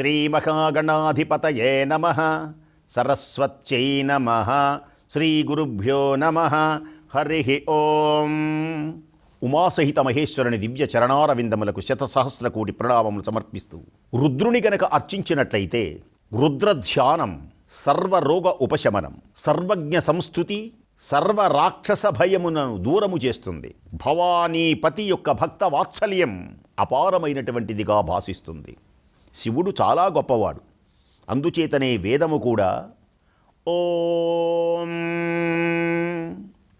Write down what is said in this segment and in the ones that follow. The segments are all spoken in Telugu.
శ్రీమహాగణాధిపతయే నమ. సరస్వత్యై నమ. శ్రీగురుభ్యో నమ. హరి ఓం. ఉమాసహిత మహేశ్వరుని దివ్య చరణారవిందములకు శతసహస్ర కోటి ప్రణామములు సమర్పిస్తూ రుద్రుని గనక అర్చించినట్లయితే రుద్రధ్యానం సర్వరోగ ఉపశమనం సర్వజ్ఞ సంస్థుతి సర్వరాక్షస భయమునను దూరము చేస్తుంది. భవానీపతి యొక్క భక్త వాత్సల్యం అపారమైనటువంటిదిగా భాసిస్తుంది. శివుడు చాలా గొప్పవాడు. అందుచేతనే వేదము కూడా ఓం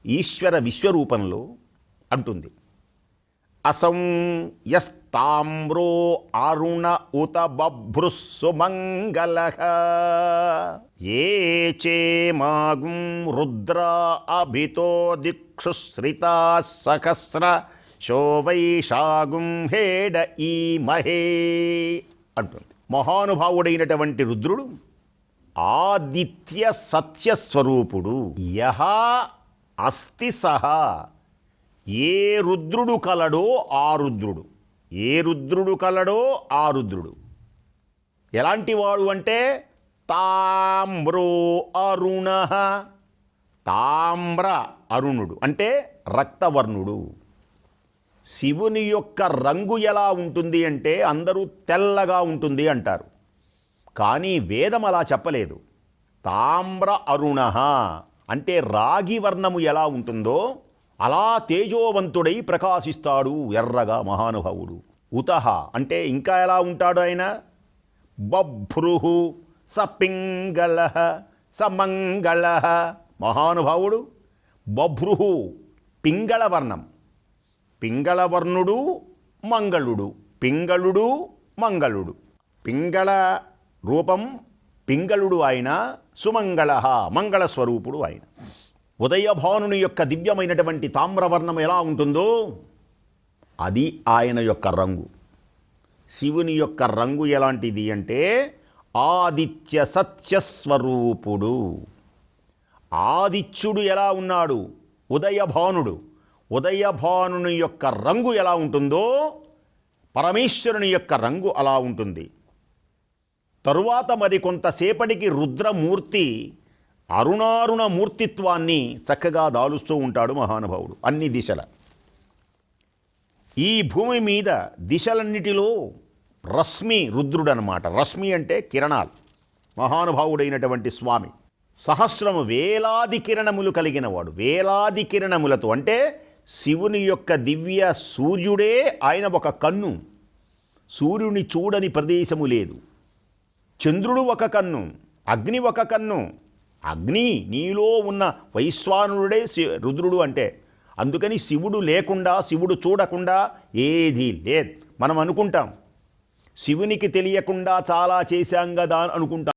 ఈశ్వర విశ్వరూపంలో అంటుంది. అసం యస్తామ్రో అరుణ ఉత బభ్రుస్సుమంగళ ఏ చేమాగుం రుద్ర అభితో దిక్షుశ్రిత సహస్ర శోవైషాగుం హేడ ఈ మహే. అంటుంది. మహానుభావుడైనటువంటి రుద్రుడు ఆదిత్య సత్యస్వరూపుడు. యహ అస్తి సహ. ఏ రుద్రుడు కలడో ఆ రుద్రుడు. ఏ రుద్రుడు కలడో ఆ రుద్రుడు. ఎలాంటి వాడు అంటే? తామ్రో అరుణ. తామ్ర అరుణుడు. అంటే రక్తవర్ణుడు. శివుని యొక్క రంగు ఎలా ఉంటుంది అంటే అందరూ తెల్లగా ఉంటుంది అంటారు. కానీ వేదం అలా చెప్పలేదు. తామ్ర అరుణ అంటే రాగి వర్ణము ఎలా ఉంటుందో అలా తేజోవంతుడై ప్రకాశిస్తాడు ఎర్రగా మహానుభావుడు. ఉతహ అంటే ఇంకా ఎలా ఉంటాడు ఆయన? బభ్రుహు సపింగళ సమంగళ. మహానుభావుడు బభ్రుహు పింగళ వర్ణం పింగళవర్ణుడు మంగళుడు పింగళుడు మంగళుడు. పింగళ రూపం పింగళుడు ఆయన సుమంగళ మంగళ స్వరూపుడు ఆయన ఉదయభానుని యొక్క దివ్యమైనటువంటి తామ్రవర్ణం ఎలా ఉంటుందో అది ఆయన యొక్క రంగు. శివుని యొక్క రంగు ఎలాంటిది అంటే ఆదిత్య సత్యస్వరూపుడు. ఆదిత్యుడు ఎలా ఉన్నాడు? ఉదయభానుడు. ఉదయభానుని యొక్క రంగు ఎలా ఉంటుందో పరమేశ్వరుని యొక్క రంగు అలా ఉంటుంది. తరువాత మరి కొంతసేపటికి రుద్రమూర్తి అరుణారుణ మూర్తిత్వాన్ని చక్కగా దాలుస్తూ ఉంటాడు మహానుభావుడు అన్ని దిశల. ఈ భూమి మీద దిశలన్నిటిలో రశ్మి రుద్రుడనమాట. రశ్మి అంటే కిరణాలు. మహానుభావుడైనటువంటి స్వామి సహస్రము వేలాది కిరణములు కలిగినవాడు వేలాది కిరణములతో అంటే శివుని యొక్క దివ్య సూర్యుడే ఆయన ఒక కన్ను. సూర్యుని చూడని ప్రదేశము లేదు. చంద్రుడు ఒక కన్ను అగ్ని ఒక కన్ను. అగ్ని నీలో ఉన్న వైశ్వానుడే రుద్రుడు అంటే. అందుకని శివుడు లేకుండా శివుడు చూడకుండా ఏది లేదు. మనం అనుకుంటాం. శివునికి తెలియకుండా చాలా చేశాం కదా అనుకుంటాం.